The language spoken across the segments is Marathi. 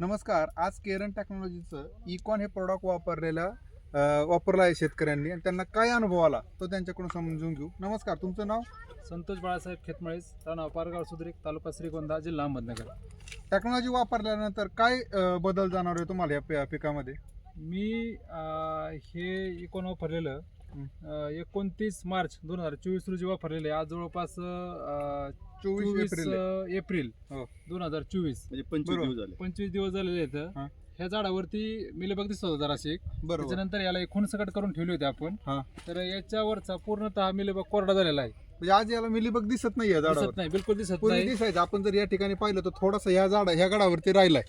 नमस्कार आज केरन टेक्नॉलॉजीचं इकॉन हे प्रोडक्ट वापरलेलं वापरलं आहे शेतकऱ्यांनी आणि त्यांना काय अनुभव आला तो त्यांच्याकडून समजून घेऊ. नमस्कार तुमचं नाव? संतोष बाळासाहेब खेतमळीस राणा पारगाव सुद्रिक तालुका श्रीगोंदा जिल्हा अहमदनगर. टेक्नॉलॉजी वापरल्यानंतर काय बदल जाणवर आहे तुम्हाला या पिकामध्ये? मी हे इकोन वापरलेलं. एकोणतीस मार्च दोन हजार चोवीस रोजी वापरलेलं आहे आज जवळपास अं, चोवीस चोवीस एप्रिल आहे. अं, एप्रिल हो. दोन हजार चोवीस म्हणजे पंचवीस बरोबर. दिवस झाले पंचवीस दिवस झालेले हा. आहेत ह्या झाडावरती मिलबग दिसत होता जराशी बरोबर त्याच्यानंतर याला एक खुणसकट करून ठेवली होती आपण हा. तर याच्यावरचा पूर्णतः मिलबग कोरडा झालेला आहे म्हणजे आज याला मिलीबग दिसत नाही या झाडावर. दिसत नाही बिलकुल दिसत पूर्वी नाही. दिसायचं. आपण जर या ठिकाणी पाहिलं तर थोडासा ह्या झाड ह्या गडावरती राहिलाय.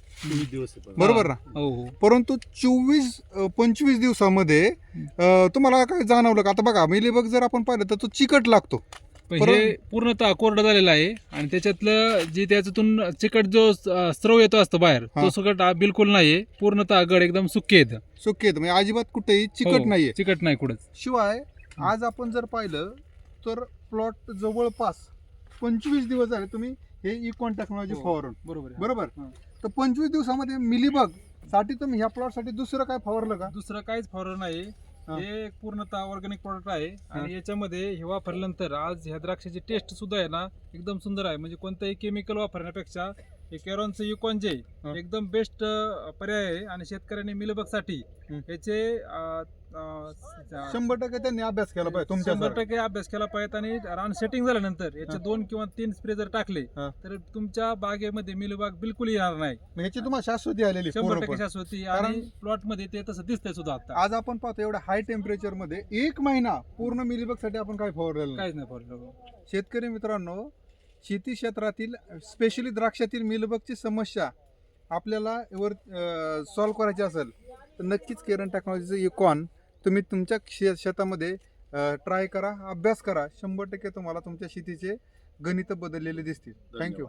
दिवस. बरोबर ना? हो हो. परंतु चोवीस पंचवीस दिवसामध्ये अं, तुम्हाला काय जाणवलं का? आता बघा मिलीबग जर आपण पाहिलं तर तो चिकट लागतो. पण हे पूर्णतः कोरडं झालेलं आहे आणि त्याच्यातलं जे त्याच्यातून चिकट जो अं, स्त्रव येतो असतो बाहेर हा. तो सुकट बिलकुल नाहीये. पूर्णतः गड एकदम सुके आहेत. सुके आहेत. म्हणजे अजिबात कुठेही चिकट हो, नाहीये. चिकट नाही कुठंच. शिवाय आज आपण जर पाहिलं तर प्लॉट जवळपास पंचवीस दिवस झाले तुम्ही हे इकॉन टेक्नॉलॉजी हो. फवारून. बरोबर बरोबर? हा. तर पंचवीस दिवसामध्ये मिलीबगसाठी तुम्ही ह्या प्लॉटसाठी दुसरं काय फवारलं का? दुसरं काहीच फरक नाही. हा. हे एक पूर्णतः ऑर्गॅनिक प्रॉडक्ट आहे. आणि याच्यामध्ये हे वापरल्यानंतर आज ह्या द्राक्षाची टेस्ट सुद्धा आहे ना एकदम सुंदर आहे. म्हणजे कोणतंही केमिकल वापरण्यापेक्षा हे कॅरॉनचं युकॉन जे हा. एकदम बेस्ट पर्याय आहे आणि शेतकऱ्यांनी मिलबगसाठी हं. याचे अं, अं, शंभर टक्के त्यांनी अभ्यास केला पाहिजे तुमच्या शंभर टक्के अभ्यास केला पाहिजे आणि रान सेटिंग झाल्यानंतर याचे हा. दोन किंवा तीन स्प्रे जर टाकले हा. तर तुमच्या बागेमध्ये मिलबाग बिलकुल येणार नाही ह्याची तुम्हाला शाश्वती आलेली शंभर टक्के पूर्णपणे. शाश्वती कारण- आणि प्लॉटमध्ये ते तसं दिसतंय सुद्धा आता आज आपण पाहतो एवढ्या हाय टेम्परेचरमध्ये एक महिना पूर्ण मिलीबगसाठी आपण काय फवारलेलं नाही. काहीच नाही फरक शेतकरी मित्रांनो शेती क्षेत्रातील स्पेशली द्राक्षातील मिलबगची समस्या आपल्याला वर सॉल्व्ह करायची असेल तर नक्कीच केरन टेक्नॉलॉजीचं इकॉन तुम्ही तुमच्या शे शेतामध्ये ट्राय करा अभ्यास करा. शंभर टक्के तुम्हाला तुमच्या शेतीचे गणित बदललेले दिसतील. थँक्यू